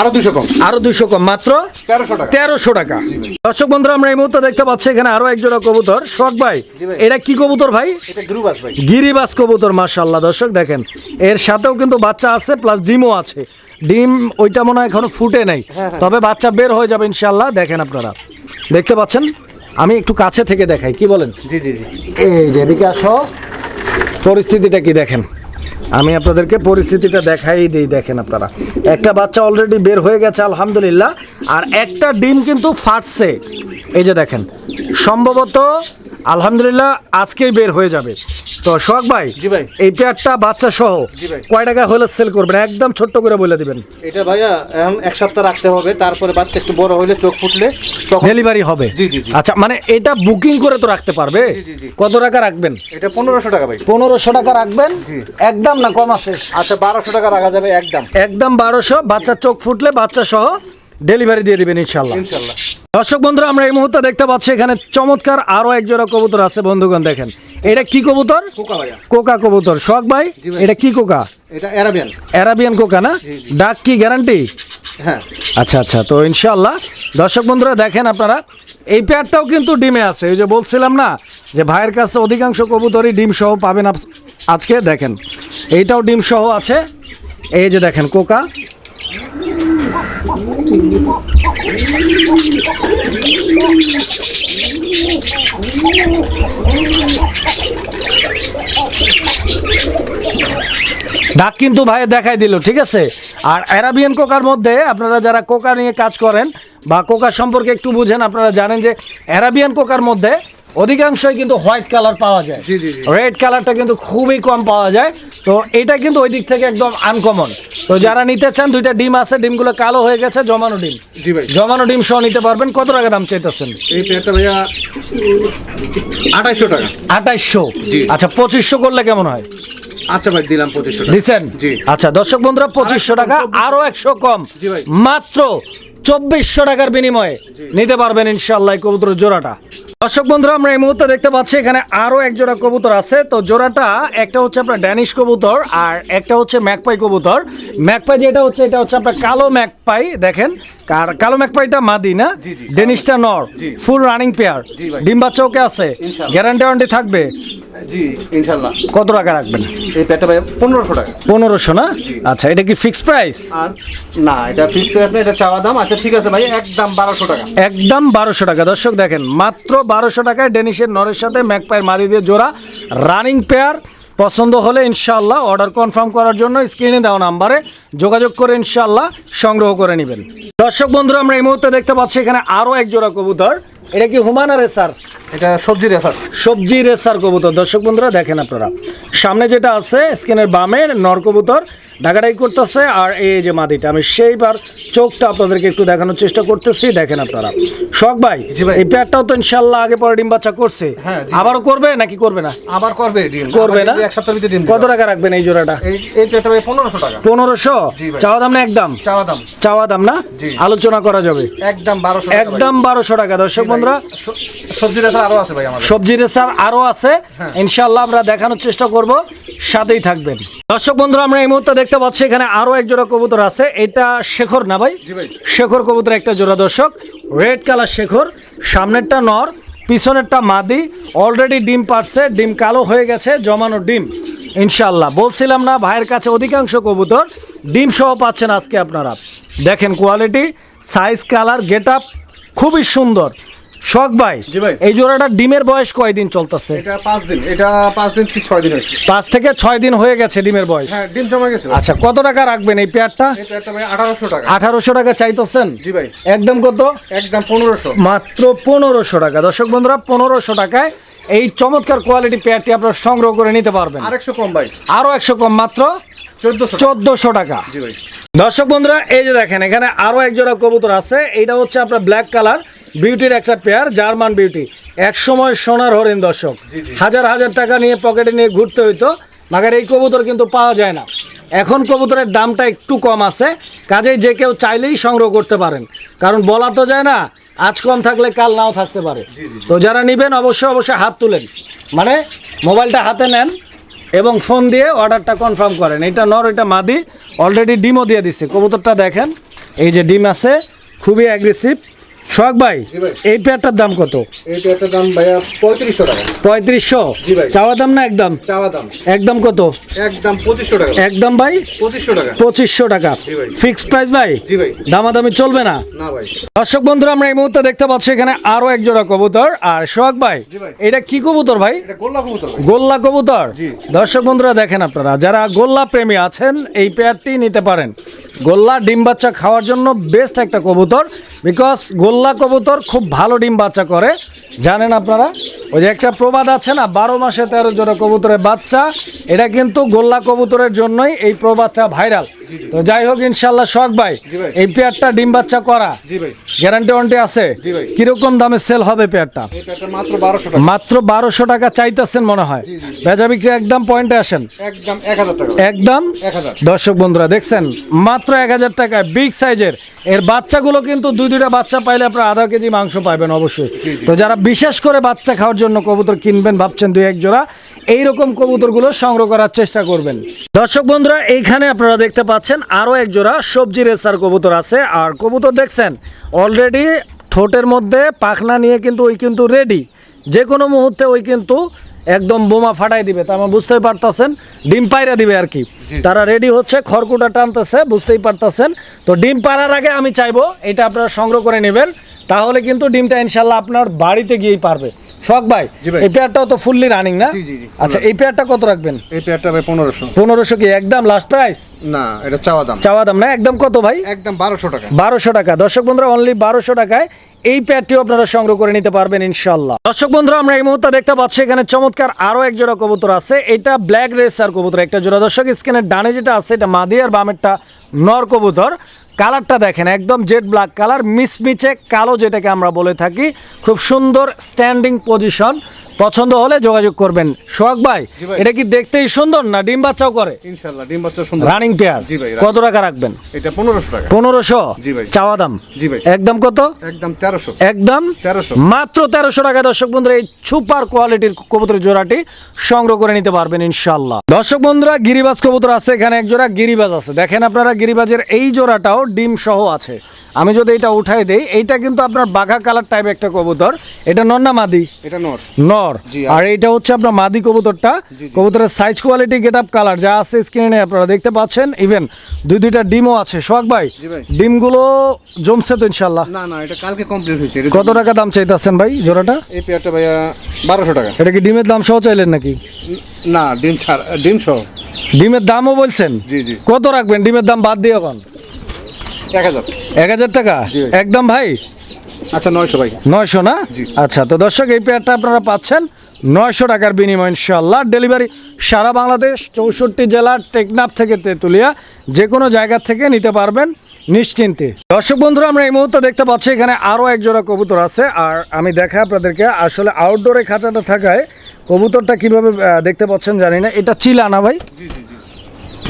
আরও দুশো কম। আরও দুশো কম মাত্র তেরোশো টাকা। দর্শক বন্ধুরা আমরা এই মুহূর্তে দেখতে পাচ্ছি এখানে আরও এক জোড়া কবুতর। শখ ভাই এটা কি কবুতর ভাই? গিরিবাস কবুতর দর্শক দেখেন এর সাথেও কিন্তু বাচ্চা আছে প্লাস ডিমও আছে। ডিম ওইটা মনে হয় এখনও ফুটে নাই। তবে বাচ্চা বের হয়ে যাবে ইনশাল্লাহ দেখেন আপনারা। দেখতে পাচ্ছেন? আমি একটু কাছে থেকে দেখাই কি বলেন? জি জি জি। এই যে এদিকে আসো। পরিস্থিতিটা কি দেখেন? আমি আপনাদেরকে পরিস্থিতিটা দেখাই দিই, দেখেন আপনারা। একটা বাচ্চা অলরেডি বের হয়ে গেছে, আলহামদুলিল্লাহ। আর একটা ডিম কিন্তু ফাটছে। এই যে দেখেন, সম্ভবত আলহামদুলিল্লাহ আজকেই বের হয়ে যাবে। তো সোহাগ ভাই জি ভাই। এই পেয়ারটা বাচ্চা সহ কয় টাকা হলে সেল করবেন? একদম ছোট্ট করে বলে দিবেন। এটা ভাইয়া এখন এক সপ্তাহ রাখতে হবে তারপরে বাচ্চা একটু বড় হইলে চোখ ফুটলে ডেলিভারি হবে। জি, জি। আচ্ছা মানে এটা বুকিং করে তো রাখতে পারবে। কত টাকা রাখবেন? এটা পনেরোশো টাকা ভাই। পনেরোশো টাকা রাখবেন। একদম না কম আছে? আচ্ছা বারোশো টাকা রাখা যাবে একদম। একদম বারোশো বাচ্চার চোখ ফুটলে বাচ্চা সহ ডেলিভারি দিয়ে দিবেন ইনশাল্লাহ ইনশাল্লাহ দর্শক বন্ধুরা আমরা এই মুহূর্তে দেখতে পাচ্ছি এখানে চমৎকার আরও এক জোড়া কবুতর আছে বন্ধুগণ দেখেন। এটা কি কবুতর? কোকা কবুতর। শখ ভাই এটা কি কোকা? এটা অ্যারাবিয়ান। অ্যারাবিয়ান কোকা না। ডাক কি গ্যারান্টি? হ্যাঁ। আচ্ছা আচ্ছা তো ইনশাল্লাহ দর্শক বন্ধুরা দেখেন আপনারা এই পেয়ারটাও কিন্তু ডিমে আছে। ওই যে বলছিলাম না যে ভাইয়ের কাছে অধিকাংশ কবুতরই ডিম সহ পাবেন আজকে দেখেন। এইটাও ডিম সহ আছে। এই যে দেখেন কোকা। ডাক কিন্তু ভাই দেখাই দিল, ঠিক আছে? আর অ্যারাবিয়ান কোকার মধ্যে আপনারা যারা কোকা নিয়ে কাজ করেন বা কোকা সম্পর্কে একটু বুঝেন, আপনারা জানেন যে অ্যারাবিয়ান কোকার মধ্যে অধিকাংশই কিন্তু হোয়াইট কালার পাওয়া যায়। রেড কালারটা কিন্তু খুবই কম পাওয়া যায়। তো এটা কিন্তু ওই দিক থেকে একদম আনকমন তো যারা নিতে চান দুইটা ডিম আছে ডিমগুলো কালো হয়ে গেছে জমানো ডিম। জমানো ডিম সহ নিতে পারবেন। কত টাকা দাম চাইতেছেন? এই পেয়ারটা ভাইয়া আঠাইশশো টাকা। আঠাইশশো? আচ্ছা পঁচিশশো করলে কেমন হয়? আচ্ছা ভাই দিলাম পঁচিশশো দিচ্ছেন? আচ্ছা দর্শক বন্ধুরা পঁচিশশো টাকা আরও একশো কম। মাত্র চব্বিশশো টাকার বিনিময়ে নিতে পারবেন ইনশাল্লাহ কবুতর জোড়াটা। দর্শক বন্ধুরা আমরা এই মুহূর্তে দেখতে পাচ্ছি এখানে আরও এক জোড়া কবুতর আছে। তো জোড়াটা একটা হচ্ছে আপনার ড্যানিশ কবুতর আর একটা হচ্ছে ম্যাকপাই কবুতর। ম্যাকপাই যেটা হচ্ছে এটা হচ্ছে আপনার কালো ম্যাকপাই দেখেন। আর কালো ম্যাকপাইটা মাদি না। ডেনিশটা নর ফুল রানিং পেয়ার জি ভাই। ডিম বাচ্চা ওকে আছে। গ্যারান্টি ওয়ারেন্টি থাকবে? জি ইনশাল্লাহ কত টাকা রাখবেন? এই পনেরোশো টাকা। পনেরোশো না? আচ্ছা এটা কি ফিক্সড প্রাইস না এটা ফিক্স পেয়ার না এটা চাওয়া দাম। আচ্ছা ঠিক আছে ভাই একদম বারোশো টাকা। একদম বারোশো টাকা। দর্শক দেখেন মাত্র বারোশো টাকায় ডেনিশের নরের সাথে ম্যাকপায়ের মাদি দিয়ে জোড়া। রানিং পেয়ার পছন্দ হলে ইনশাল্লাহ অর্ডার কনফার্ম করার জন্য স্ক্রিনে দেওয়া নাম্বারে যোগাযোগ করে ইনশাল্লাহ সংগ্রহ করে নেবেন। দর্শক বন্ধুরা আমরা এই মুহূর্তে দেখতে পাচ্ছি এখানে আরও এক জোড়া কবুতর। এটা কি হুমানা রে স্যার? এটা সবজি রেসার সবজি রেসার কবুতর। দর্শক বন্ধুরা দেখেন আপনারা। সামনে যেটা আছে স্ক্রিনের বামে নর কবুতর। ঢাকাটাই করতেছে আর এই যে মাদিটা আমি সেইবার চোখটা আপনাদেরকে একটু দেখানোর চেষ্টা করতেছি দেখেন আপনারা। শখ ভাই এই পেয়ারটাও তো ইনশাল্লাহ আগে পরে ডিম বাচ্চা করছে। হ্যাঁ, আবারও করবে নাকি করবে না? আবার করবে করবে না? এক সপ্তাহের ভিতরে কত টাকা রাখবেন এই জোড়াটা? এই এই ভাই পনেরোশো টাকা। পনেরোশো? জি ভাই। চাওয়া দাম না একদম? চাওয়া দাম। চাওয়া দাম না? আলোচনা করা যাবে। একদম বারোশো একদম বারোশো টাকা। দর্শক বন্ধুরা সবজি রেসার আরও আছে ভাই আমাদের। সবজি রেসার আরও আছে। হ্যাঁ। ইনশাল্লাহ আমরা দেখানোর চেষ্টা করব। সাথেই থাকবেন। দর্শক বন্ধুরা আমরা এই মুহূর্তে দেখতে পাচ্ছি এখানে আরও এক জোড়া কবুতর আছে। এটা শেখর না ভাই? ভাই। শেখর কবুতর একটা জোড়া দর্শক। রেড কালার শেখর। সামনেরটা নর পিছনেরটা মাদি। অলরেডি ডিম পারছে ডিম কালো হয়ে গেছে জমানো ডিম। ইনশাল্লাহ বলছিলাম না ভাইয়ের কাছে অধিকাংশ কবুতর। ডিম সহ পাচ্ছেন আজকে আপনারা। দেখেন quality size colour get up খুবই সুন্দর। শখ ভাই? জি ভাই। এই জোড়াটা ডিমের বয়স কয়দিন চলতেছে? এটা পাঁচ দিন এটা কি ছয় দিন হয়েছে। থেকে ছয় দিন হয়ে গেছে ডিমের বয়স। হ্যাঁ ডিম জমা গেছে আচ্ছা কত টাকা রাখবেন এই পেয়ারটা? এটা ভাই আঠারোশো টাকা। চাইতেছেন? জি ভাই। একদম কত? একদম পনেরোশো। মাত্র পনেরোশো টাকা। দর্শক বন্ধুরা পনেরোশো টাকায় এই চমৎকার কোয়ালিটি পেয়ারটি আপনারা সংগ্রহ করে নিতে পারবেন। আরেকশো কম ভাই। আরও একশো কম মাত্র চোদ্দশো চোদ্দশো টাকা। জি ভাই। দর্শক বন্ধুরা এই যে দেখেন এখানে আরও এক জোড়া কবুতর আছে। এইটা হচ্ছে আপনার ব্ল্যাক কালার বিউটির একটা পেয়ার জার্মান বিউটি। এক সময় সোনার হরিণ দর্শক। হাজার হাজার টাকা নিয়ে পকেটে নিয়ে ঘুরতে হইতো মাগার এই কবুতর কিন্তু পাওয়া যায় না। এখন কবুতরের দামটা একটু কম আছে কাজেই যে কেউ চাইলেই সংগ্রহ করতে পারেন। কারণ বলা তো যায় না আজ কম থাকলে কাল নাও থাকতে পারে। তো যারা নেবেন অবশ্যই অবশ্যই হাত তুলেন। মানে মোবাইলটা হাতে নেন এবং ফোন দিয়ে অর্ডারটা কনফার্ম করেন। এটা নর এটা মাদি। অলরেডি ডিমও দিয়ে দিচ্ছে কবুতরটা দেখেন এই যে ডিম আছে খুবই অ্যাগ্রেসিভ সোহাগ ভাই এই পেয়ারটার দাম কত? এই পেয়ারটার দাম ভাইয়া পঁয়ত্রিশশো টাকা। পঁয়ত্রিশশো? চাওয়া দাম না একদম? চাওয়া দাম। একদম কত? একদম পঁচিশশো টাকা। একদম ভাই? পঁচিশশো টাকা। পঁচিশশো টাকা। ফিক্সড প্রাইস ভাই? দামাদামি চলবে না? না ভাই। দর্শক বন্ধুরা আমরা এই মুহূর্তে দেখতে পাচ্ছি এখানে আরও এক জোড়া কবুতর। আর সোহাগ ভাই এটা কি কবুতর ভাই? গোল্লা কবুতর গোল্লা কবুতর? দর্শক বন্ধুরা দেখেন আপনারা যারা গোল্লা প্রেমী আছেন এই পেয়ারটি নিতে পারেন। গোল্লা ডিম বাচ্চা খাওয়ার জন্য বেস্ট একটা কবুতর বিকজ গোল্লা কবুতর খুব ভালো ডিম বাচ্চা করে। জানেন আপনারা? ওই যে একটা প্রবাদ আছে না বারো মাসে তেরো জোড়া কবুতরের বাচ্চা। এটা কিন্তু গোল্লা কবুতরের জন্যই এই প্রবাদটা ভাইরাল। তো যাই হোক ইনশাল্লাহ শখ ভাই এই পেয়ারটা ডিম বাচ্চা করা। গ্যারান্টি ওয়ান্টি আছে? কীরকম দামে সেল হবে পেয়ারটা? মাত্র বারোশো টাকা। চাইতেছেন মনে হয়। জি, জি। বেচা বিক্রি একদম পয়েন্টে আসেন। একদম দর্শক বন্ধুরা দেখছেন? মাত্র এক হাজার টাকায় বিগ সাইজের। এর বাচ্চাগুলো কিন্তু দুই দুইটা বাচ্চা পাইলে আপনার আধা কেজি মাংস পাবেন অবশ্যই। তো যারা বিশেষ করে বাচ্চা খাওয়ার জন্য কবুতর কিনবেন ভাবছেন দুই এক জোড়া এইরকম কবুতরগুলো সংগ্রহ করার চেষ্টা করবেন। দর্শক বন্ধুরা এইখানে আপনারা দেখতে পাচ্ছেন আরও এক জোড়া সবজি রেসার কবুতর আছে। আর কবুতর দেখছেন অলরেডি ঠোঁটের মধ্যে পাখনা নিয়ে কিন্তু ওই কিন্তু রেডি যে কোনো মুহূর্তে ওই কিন্তু একদম বোমা ফাটাই দিবে। তা আমার বুঝতেই পারতেছেন ডিম পায়রা দিবে আর কি। তারা রেডি হচ্ছে খড়কুটা টানতেছে বুঝতেই পারতেছেন। তো ডিম পাড়ার আগে আমি চাইব এটা আপনারা সংগ্রহ করে নেবেন। তাহলে কিন্তু ডিমটা ইনশাল্লাহ আপনার বাড়িতে গিয়েই পারবে। শখ ভাই এই পেয়ারটাও তো ফুললি রানিং না? আচ্ছা এই পেয়ারটা কত রাখবেন? এই পেয়ারটা ভাই পনেরোশো। পনেরোশো কি একদম লাস্ট প্রাইস না এটা চাওয়া দাম। চাওয়া দাম না? একদম কত ভাই? একদম বারোশো টাকা। বারোশো টাকা। দর্শক বন্ধুরা অনলি বারোশো টাকায় এই প্যাডটিও আপনারা সংগ্রহ করে নিতে পারবেন ইনশাল্লাহ দর্শক বন্ধুরা আমরা এই মুহূর্তে দেখতে পাচ্ছি এখানে চমৎকার আরও এক জোড়া কবুতর আছে। এটা ব্ল্যাক রেসার কবুতর একটা জোড়া। দর্শক স্ক্রিনের ডানে যেটা আছে এটা মাদি আর বামেরটা নর কবুতর। কালারটা দেখেন একদম জেড ব্ল্যাক কালার মিসমিচে কালো যেটাকে আমরা বলে থাকি। খুব সুন্দর স্ট্যান্ডিং পজিশন পছন্দ হলে যোগাযোগ করবেন। সোহাগ ভাই এটা কি দেখতেই সুন্দর না ডিম বাচ্চাও করে? ইনশাল্লাহ ডিম বাচ্চা সুন্দর। রানিং পেয়ার জি ভাই, কত টাকা রাখবেন? এটা পনেরোশো টাকা। পনেরোশো? জি ভাই। চাওয়া দাম? জি ভাই। একদম কত? একদম তেরোশো। একদম? মাত্র তেরোশো টাকা। দর্শক বন্ধুরা এই সুপার কোয়ালিটির কবুতর জোড়াটি সংগ্রহ করে নিতে পারবেন ইনশাল্লাহ। দর্শক বন্ধুরা গিরিবাজ কবুতর আছে এখানে এক জোড়া গিরিবাজ আছে। দেখেন আপনারা গিরিবাজের এই জোড়াটাও ডিম সহ আছে। আমি যদি এটা উঠাই দেই এইটা কিন্তু আপনার বাঘা কালার টাইপ একটা কবুতর। এটা নন্না মাদি? এটা নর। নর। আর এইটা হচ্ছে আপনার মাদি কবুতরটা। কবুতরের size quality get up colour যা আছে স্ক্রিনে আপনারা দেখতে পাচ্ছেন। ইভেন দুই দুইটা ডিমও আছে। সোহাগ ভাই ডিমগুলো জমছে তো ইনশাল্লাহ না না এটা কালকে কমপ্লিট হয়েছে। কত টাকা দাম চাইতেছেন ভাই জোড়াটা? এই পেয়ারটা ভাইয়া বারোশো টাকা। এটা কি ডিমের দাম সহ চাইলেন নাকি? না ডিম ছাড় ডিম সহ। ডিমের দামও বলছেন? জি জি। কত রাখবেন? ডিমের দাম বাদ দিয়ে এখন? এক হাজার। এক হাজার টাকা? একদম ভাই? আচ্ছা নয়শো ভাই। নয়শো না? আচ্ছা তো দর্শক এই পেয়ারটা আপনারা পাচ্ছেন নয়শো টাকার বিনিময় ইনশাল্লাহ ডেলিভারি সারা বাংলাদেশ চৌষট্টি জেলার টেকনাফ থেকে তেঁতুলিয়া যে কোনো জায়গা থেকে নিতে পারবেন নিশ্চিন্তে। দর্শক বন্ধুরা আমরা এই মুহূর্তে দেখতে পাচ্ছি এখানে আরও একজোড়া কবুতর আছে। আর আমি দেখাই আপনাদেরকে আসলে আউটডোরে খাঁচাটা থাকায় কবুতরটা কীভাবে দেখতে পাচ্ছেন জানি না। এটা চিলা না ভাই?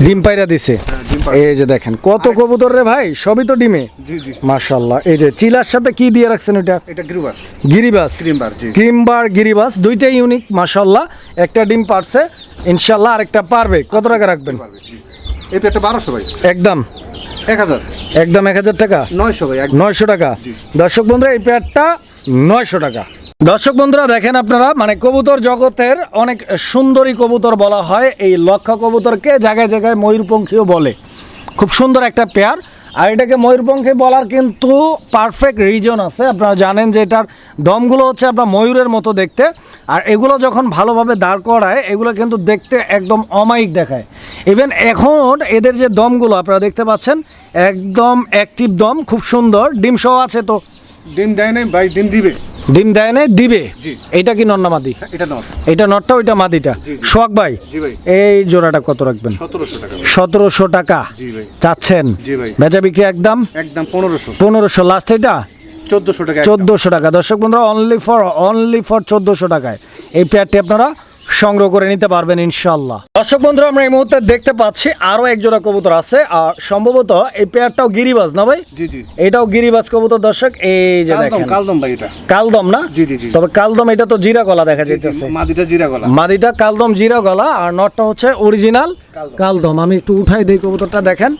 ডিম পাইরা দিছে। হ্যাঁ। এই যে দেখেন কত কবুতর রে ভাই সবই তো ডিমে? জি এই যে চিলার সাথে কি দিয়ে রাখছেন এটা এটা গ্রুবাস। গিরিবাস? ক্রিমবার জি। ক্রিমবার গিরিবাস দুইটাই ইউনিক মাশাল্লাহ একটা ডিম পারছে ইনশাল্লাহ আরেকটা পারবে। কত টাকা রাখবেন? পারবে, জি। এই ভাই। একদম। এক হাজার। একদম এক হাজার টাকা? নয়শো নয়শো টাকা। দর্শক বন্ধুরা এই পেয়ারটা নয়শো টাকা। দর্শক বন্ধুরা দেখেন আপনারা মানে কবুতর জগতের অনেক সুন্দরী কবুতর বলা হয়। এই লক্ষা কবুতরকে জায়গায় জায়গায় ময়ূরপঙ্খীও বলে। খুব সুন্দর একটা পেয়ার। আর এটাকে ময়ূরপঙ্খী বলার কিন্তু পারফেক্ট রিজন আছে। আপনারা জানেন যে এটার দমগুলো হচ্ছে আপনার ময়ূরের মতো দেখতে। আর এগুলো যখন ভালোভাবে দাঁড় করায়, এগুলো কিন্তু দেখতে একদম অমায়িক দেখায়। ইভেন এখন এদের যে দমগুলো, আপনারা দেখতে পাচ্ছেন, একদম অ্যাক্টিভ দম, খুব সুন্দর। ডিম সহ আছে তো? ডিম দেয় নাই, ভাই, ডিম দিবে। ডিম দেয় নাই দিবে। এটা কি নন্না মাদি? এটা নটটা ওইটা মাদিটা। জি। ভাই এই জোড়াটা কত রাখবেন? সতেরোশো টাকা। চাচ্ছেন? বেচা বিক্রি একদম? একদম পনেরোশো। পনেরোশো লাস্ট এটা? চোদ্দশো টাকা চোদ্দশো চোদ্দোশো টাকা। দর্শক বন্ধুরা অনলি ফর অনলি ফর চোদ্দোশো টাকায়। এই পেয়ারটি আপনারা সংগ্রহ করে নিতে পারবেন ইনশাল্লাহ দর্শক বন্ধুরা আমরা এই মুহূর্তে দেখতে পাচ্ছি আরও একজোড়া কবুতর আছে আর সম্ভবত এই পেয়ারটাও গিরিবাজ না ভাই? জি জি। এটাও গিরিবাজ কবুতর দর্শক এই যে দেখেন। কালদম ভাই এটা। কালদম না? জি, জি, জি। তবে কালদম এটা তো জিরা গলা দেখা যাইতেছে। মাদিটা জিরা গলা। মাদিটা কালদম জিরা গলা আর নটটা হচ্ছে অরিজিনাল। কালদম। আমি একটু উঠাই দিই কবুতরটা দেখেন।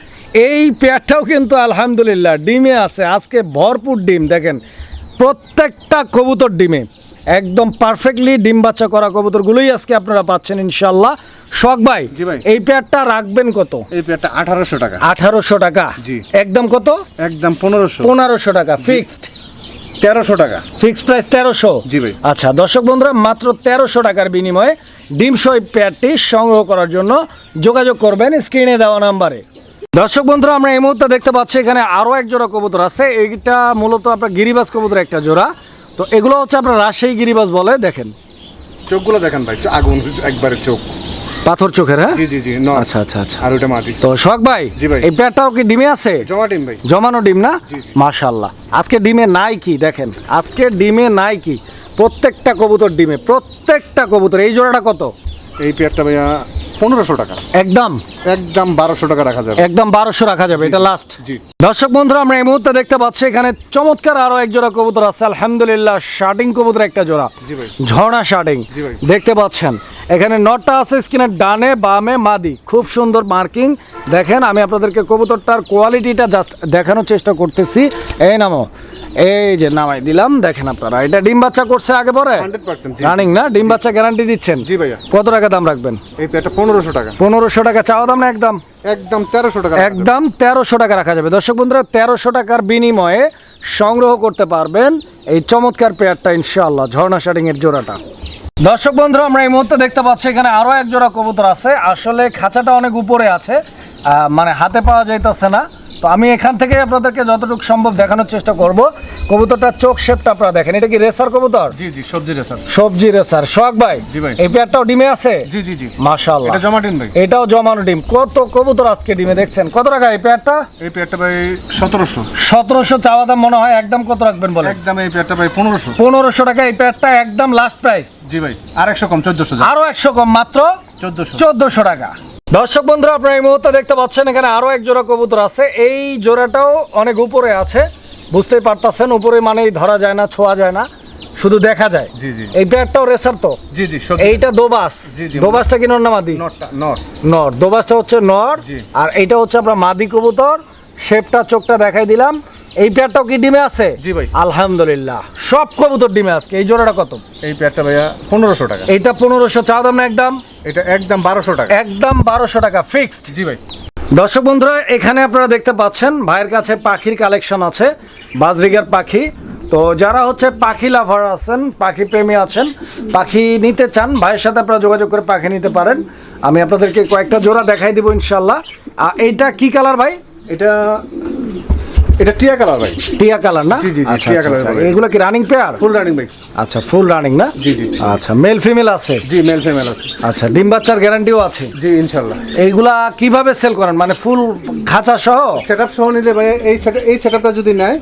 এই পেয়ারটাও কিন্তু আলহামদুলিল্লাহ ডিমে আছে। আজকে ভরপুর ডিম দেখেন। প্রত্যেকটা কবুতর ডিমে। একদম পারফেক্টলি ডিম বাচ্চা করা কবুতরগুলোই আজকে আপনারা পাচ্ছেন ইনশাল্লাহ শখ ভাই। এই পেয়ারটা রাখবেন কত? এই পেয়ারটা আঠারোশো টাকা। আঠারোশো টাকা। জি। একদম কত? একদম পনেরোশো। পনেরোশো টাকা ফিক্সড তেরোশো টাকা। ফিক্সড প্রাইস তেরোশো। জি ভাই। আচ্ছা দর্শক বন্ধুরা মাত্র তেরোশো টাকার বিনিময়ে ডিম সই পেয়ারটি সংগ্রহ করার জন্য যোগাযোগ করবেন স্ক্রিনে দেওয়া নাম্বারে। দর্শক বন্ধুরা আমরা এই মুহূর্তে দেখতে পাচ্ছি এখানে আরও এক জোড়া কবুতর আছে। এইটা মূলত আপনার গিরিবাজ কবুতর একটা জোড়া। তো এগুলো হচ্ছে আপনার রাজশাহী গিরিবাস বলে দেখেন। চোখগুলো দেখেন ভাই আগুন একবারে চোখ। পাথর চোখের হ্যাঁ? জি জি জি আচ্ছা আচ্ছা আচ্ছা। আর ওটা মাদি তো শখ ভাই জি ভাই। এই পেয়ারটাও কি ডিমে আছে? জমা ডিম ভাই। জমানো ডিম না? জি। আজকে ডিমে নাই কি দেখেন। আজকে ডিমে নাই কি প্রত্যেকটা কবুতর ডিমে প্রত্যেকটা কবুতর। এই জোড়াটা কত? এই পেয়ারটা ভাইয়া পনেরোশো টাকা। একদম। একদম বারোশো টাকা রাখা যাবে। একদম বারোশো রাখা যাবে এটা লাস্ট জি। দর্শক বন্ধুরা আমরা এই মুহূর্তে দেখতে পাচ্ছি এখানে চমৎকার আরও এক জোড়া কবুতর আছে আলহামদুলিল্লাহ শার্টিং কবুতর একটা জোড়া। জি ভাই। ঝর্ণা শার্টিং দেখতে পাচ্ছেন। এখানে নটটা আছে স্কিনের ডানে বামে মাদি। খুব সুন্দর মার্কিং দেখেন আমি আপনাদেরকে কবুতরটার কোয়ালিটিটা জাস্ট দেখানোর চেষ্টা করতেছি। এই নামো এই যে নামাই দিলাম দেখেন আপনারা এটা ডিম বাচ্চা করছে আগে পরে? রানিং না? ডিম বাচ্চা গ্যারান্টি দিচ্ছেন? জি ভাইয়া। কত টাকা দাম রাখবেন? এই পেয়ারটা পনেরোশো টাকা। পনেরোশো টাকা চাওয়া দাম না একদম? একদম তেরোশো টাকা একদম তেরোশো টাকা রাখা যাবে। দর্শক বন্ধুরা তেরোশো টাকার বিনিময়ে সংগ্রহ করতে পারবেন এই চমৎকার পেয়ারটা ইনশাআল্লাহ ঝর্ণা শাটিং এর জোড়াটা। দর্শক বন্ধুরা আমরা এই মুহূর্তে দেখতে পাচ্ছি এখানে আরও এক জোড়া কবুতর আছে। আসলে খাঁচাটা অনেক উপরে আছে মানে হাতে পাওয়া যাইতেছে না। তো আমি এখান থেকে আপনাদেরকে যতটুকু সম্ভব দেখানোর চেষ্টা করব। কবুতরটার চোখ শেপটা আপনারা দেখেন। এটা কি রেসার কবুতর? জি জি সবজি রেসার। সবজি রেসার। সোহাগ ভাই জি ভাই। এই পেয়ারটাও ডিমে আছে? জি জি জি। মাশাআল্লাহ। এটা জমা ডিম ভাই। এটাও জমানো ডিম। কত কবুতর আজকে ডিমে দেখছেন? কত টাকা এই পেয়ারটা? এই পেয়ারটা ভাই সতেরোশো। সতেরোশো চাওয়া দাম মনে হয় একদম কত রাখবেন বলে একদম এই পেয়ারটা ভাই পনেরোশো। পনেরোশো টাকা এই পেয়ারটা একদম লাস্ট প্রাইস জি ভাই আর একশো কম চোদ্দশো আরও একশো কম মাত্র চোদ্দশো। চোদ্দশো টাকা। দর্শক বন্ধুরা আপনারা এই মুহূর্তে দেখতে পাচ্ছেন এখানে আরও এক জোড়া কবুতর আছে। এই জোড়াটাও অনেক উপরে আছে। বুঝতেই পারতাছেন উপরে মানেই ধরা যায় না ছোঁয়া যায় না। শুধু দেখা যায়। জি, জি। এই পেয়ারটাও রেসার তো। জি জি এইটা দোবাস। দোবাসটা কি নর না মাদি? নর। দোবাসটা হচ্ছে নর। আর এইটা হচ্ছে আপনার মাদি কবুতর। শেপটা চোখটা দেখাই দিলাম। এই পেয়ারটাও কি ডিমে আছে? জি ভাই। আলহামদুলিল্লাহ। সব কবুতর ডিমে আজকে। এই জোড়াটা কত? এই পেয়ারটা ভাইয়া পনেরোশো টাকা। এইটা পনেরোশো। চা দাম না একদম এটা একদম বারোশো টাকা। একদম বারোশো টাকা ফিক্সড জি ভাই। দর্শক বন্ধুরা এখানে আপনারা দেখতে পাচ্ছেন ভাইয়ের কাছে পাখির কালেকশন আছে বাজরিগার পাখি। তো যারা হচ্ছে পাখি লাভার আছেন পাখি প্রেমী আছেন পাখি নিতে চান ভাইয়ের সাথে আপনারা যোগাযোগ করে পাখি নিতে পারেন। আমি আপনাদেরকে কয়েকটা জোড়া দেখাই দিব ইনশাল্লাহ আর এইটা কি কালার ভাই? এটা এটা টিয়া কালার ভাই। টিয়া কালার না? জি, জি, আচ্ছা, টিয়া আচ্ছা, কালারের আচ্ছা। এগুলো কি রানিং পেয়ার ফুল রানিং ভাই। আচ্ছা ফুল রানিং না? জি, জি। আচ্ছা মেল ফিমেল আছে? জি মেল ফিমেল আছে। আচ্ছা ডিম বাচ্চার গ্যারান্টিও আছে? জি ইনশাল্লাহ এইগুলা কীভাবে সেল করেন? মানে ফুল খাঁচা সহ? সেট আপ সহ নিলে ভাই এই সেট এই সেট আপটা যদি নেয়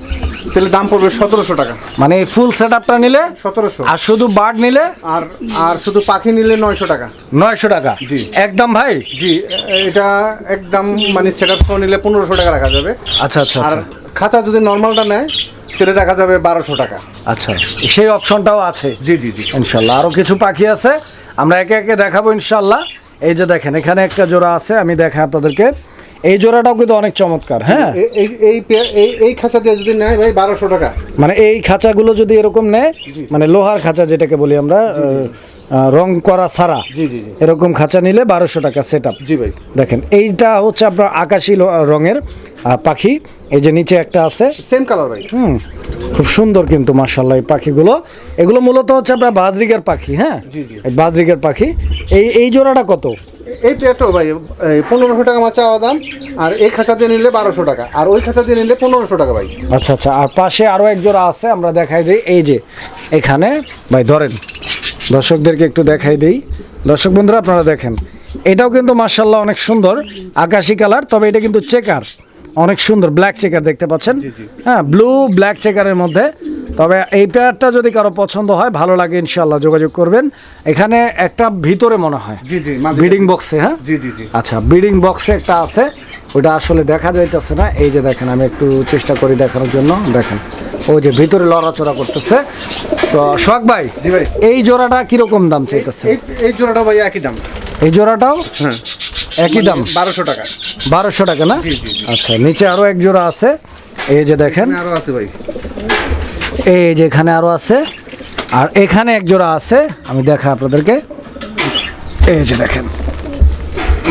তাহলে দাম পড়বে সতেরোশো টাকা। মানে ফুল সেট আপটা নিলে? সতেরোশো। আর শুধু বার্ড নিলে? আর আর শুধু পাখি নিলে নয়শো টাকা। নয়শো টাকা? জি। একদম ভাই? জি এটা একদম মানে সেট আপ সহ নিলে পনেরোশো টাকা রাখা যাবে। আচ্ছা আচ্ছা আর আচ্ছা খাঁচা যদি নর্মালটা নেয় তাহলে রাখা যাবে বারোশো টাকা। আচ্ছা সেই অপশনটাও আছে? জি জি জি। ইনশাল্লাহ আরও কিছু পাখি আছে। আমরা একে একে দেখাবো ইনশাল্লাহ। এই যে দেখেন এখানে একটা জোড়া আছে আমি দেখাই আপনাদেরকে। এই জোড়াটাও কিন্তু অনেক চমৎকার হ্যাঁ? এই এই এই খাঁচা দিয়ে যদি নেয় ভাই বারোশো টাকা। মানে এই খাঁচাগুলো যদি এরকম নেয় মানে লোহার খাঁচা যেটাকে বলি আমরা রং করা ছাড়া জি জি জি। এরকম খাঁচা নিলে বারোশো টাকা সেট আপ জি ভাই। দেখেন এইটা হচ্ছে আপনার আকাশি রঙের। পাখি এই যে নিচে একটা আছে। সেম কালার ভাই। হুম খুব সুন্দর কিন্তু মার্শাল্লাহ এই পাখিগুলো। এগুলো মূলত হচ্ছে আপনার বাজরিকের পাখি হ্যাঁ? জি, জি। এই বাজরিকের পাখি। এই এই জোড়াটা কত? এই পেয়ারটাও ভাই পনেরোশো টাকা আমার চাওয়া দাম আর এই খাঁচা দিয়ে নিলে বারোশো টাকা আর ওই খাঁচা দিয়ে নিলে পনেরোশো টাকা ভাই। আচ্ছা আচ্ছা আর পাশে আরও এক জোড়া আছে আমরা দেখাই দিই। এই যে এখানে ভাই ধরেন দর্শকদেরকে একটু দেখাই দিই। দর্শক বন্ধুরা আপনারা দেখেন এটাও কিন্তু মার্শাল্লাহ অনেক সুন্দর আকাশি কালার তবে এটা কিন্তু চেকার। অনেক সুন্দর ব্ল্যাক চেকার দেখতে পাচ্ছেন। হ্যাঁ ব্লু ব্ল্যাক চেকারের মধ্যে। তবে এই পেয়ারটা যদি কারও পছন্দ হয় ভালো লাগে ইনশাল্লাহ যোগাযোগ করবেন। এখানে একটা ভিতরে মনে হয়। ব্রিডিং বক্সে হ্যাঁ? জি জি জি। আচ্ছা ব্রিডিং বক্সে একটা আছে। ওটা আসলে দেখা যাইতেছে না। এই যে দেখেন আমি একটু চেষ্টা করি দেখানোর জন্য। দেখেন ওই যে ভিতরে লড়াচড়া করতেছে। তো শখ ভাই জি ভাই। এই জোড়াটা কীরকম দাম চাইতেছে? এই এই জোড়াটা ভাই একই দাম। এই জোড়াটাও? হ্যাঁ। একই দাম। বারোশো টাকা। বারোশো টাকা না। আচ্ছা নিচে আরও এক জোড়া আছে। এই যে দেখেন। আরও আছে ভাই। এই যে এখানে আরও আছে। আর এখানে এক জোড়া আছে। আমি দেখা আপনাদেরকে। এই যে দেখেন।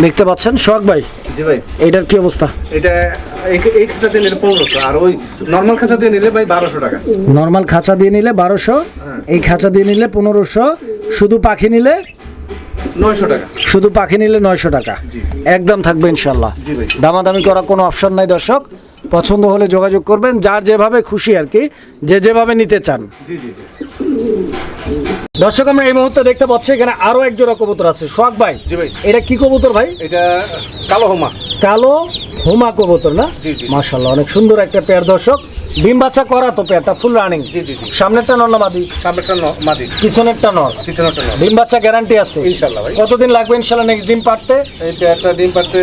দেখতে পাচ্ছেন? শখ ভাই? জি ভাই। এইটার কি অবস্থা? এটা এই এই খাঁচা দিয়ে নিলে পনেরোশো আর ওই নর্মাল খাঁচা দিয়ে নিলে ভাই বারোশো টাকা। নর্মাল খাঁচা দিয়ে নিলে বারোশো এই খাঁচা দিয়ে নিলে পনেরোশো শুধু পাখি নিলে টাকা। শুধু পাখি নিলে নয়শো টাকা। একদম থাকবে ইনশাল্লাহ। দামাদামি করার কোনো অপশন নাই দর্শক। পছন্দ হলে যোগাযোগ করবেন। যার যেভাবে খুশি আর কি যে যেভাবে নিতে চান। জি জি জি। দর্শক আমরা এই মুহূর্তে দেখতে পাচ্ছি এখানে আরও এক জোড়া কবুতর আছে। সোহাগ ভাই জি ভাই। এটা কি কবুতর ভাই? এটা কালো হোমা। কালো হুমা কবুতর না? জি, জি। মাশাল্লাহ অনেক সুন্দর একটা পেয়ার দর্শক। ডিম বাচ্চা করা তো পেয়ারটা ফুল রানিং জি, জি। সামনেরটা নর না মাদি? সামনেটা ন- মাদি। পিছনেরটা নর? পিছনেরটা নয় ডিম বাচ্চা গ্যারান্টি আছে। ইনশাল্লাহ ভাই। কতদিন লাগবে ইনশাল্লাহ নেক্সট ডিম পারতে এই পেয়ারটা ডিম পারতে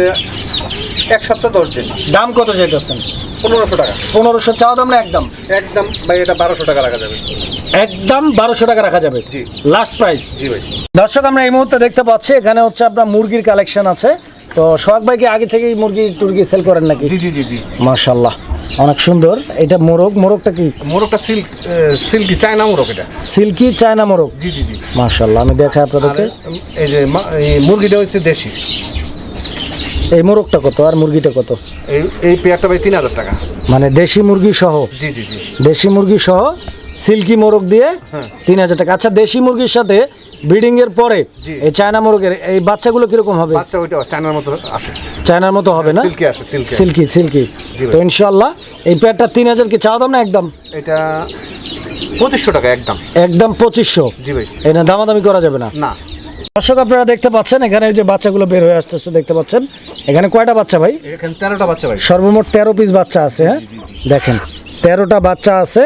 এক সপ্তাহ দশ দিন। দাম কত চাইতেছেন? পনেরোশো টাকা। পনেরোশো চাওয়া দাম না একদম? একদম ভাই এটা বারোশো টাকা রাখা যাবে। একদম বারোশো টাকা রাখা যাবে? জি। লাস্ট প্রাইস জি ভাই। দর্শক আমরা এই মুহূর্তে দেখতে পাচ্ছি এখানে হচ্ছে আপনার মুরগির কালেকশন আছে। তো সোহাগ ভাই কি আগে থেকেই মুরগি টুরগি সেল করেন নাকি? জি জি জি জি। মাশাল্লাহ অনেক সুন্দর। এটা মোরগ মোরগটা কি? মোরগটা সিল্ক সিল্কি চায়না মোরগ এটা। সিল্কি চায়না মোরগ? জি জি জি। মাশাল্লাহ আমি দেখাই আপনাদেরকে। এই যে মুরগিটা হচ্ছে দেশি। এই মোরগটা কত আর মুরগিটা কত? এই এই পেয়ারটা ভাই তিন হাজার টাকা। মানে দেশি মুরগি সহ? জি জি জি। দেশি মুরগি সহ সিল্কি মোরগ দিয়ে হ্যাঁ। তিন হাজার টাকা। আচ্ছা দেশি মুরগির সাথে ব্রিডিং এর পরে এই চায়না মোরগের এই বাচ্চাগুলো কীরকম হবে? বাচ্চা ওইটা চায়নার মতো আসে। চায়নার মতো হবে না? সিল্কি আসে সিল্কি। Silky silky. তো ইনশাল্লাহ এই পেয়ারটা তিন হাজার কি চাওয়া দাম না একদম? এটা পঁচিশশো টাকা একদম। একদম পঁচিশশো। জি ভাই। না দামাদামি করা যাবে না? না। দর্শক আপনারা দেখতে পাচ্ছেন এখানে যে বাচ্চাগুলো বের হয়ে আসতেছে দেখতে পাচ্ছেন। এখানে কয়টা বাচ্চা ভাই? এখানে তেরোটা বাচ্চা ভাই। সর্বমোট তেরো পিস বাচ্চা আছে হ্যাঁ? দেখেন তেরোটা বাচ্চা আছে।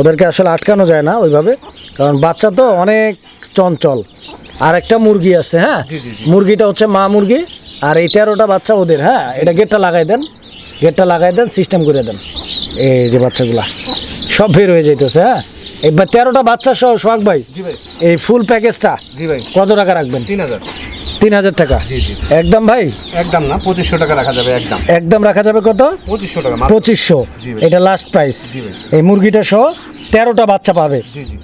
ওদেরকে আসলে আটকানো যায় না ওইভাবে কারণ বাচ্চা তো অনেক চঞ্চল। আর একটা মুরগি আছে হ্যাঁ। মুরগিটা হচ্ছে মা মুরগি আর এই তেরোটা বাচ্চা ওদের হ্যাঁ? এটা গেটটা লাগাই দেন গেটটা লাগাই দেন সিস্টেম করে দেন। এই যে বাচ্চাগুলা সব বের হয়ে যাইতেছে হ্যাঁ? এবার তেরোটা বাচ্চা সহ সোহাগ ভাই? জি ভাই। এই ফুল প্যাকেজটা জি ভাই। কত টাকা রাখবেন? তিন হাজার। তিন হাজার টাকা। একদম ভাই? একদম না পঁচিশশো টাকা রাখা যাবে একদম। একদম রাখা যাবে কত? পঁচিশশো টাকা পঁচিশশো। এটা লাস্ট প্রাইস এই মুরগিটা সহ তেরোটা বাচ্চা পাবে। জি জি।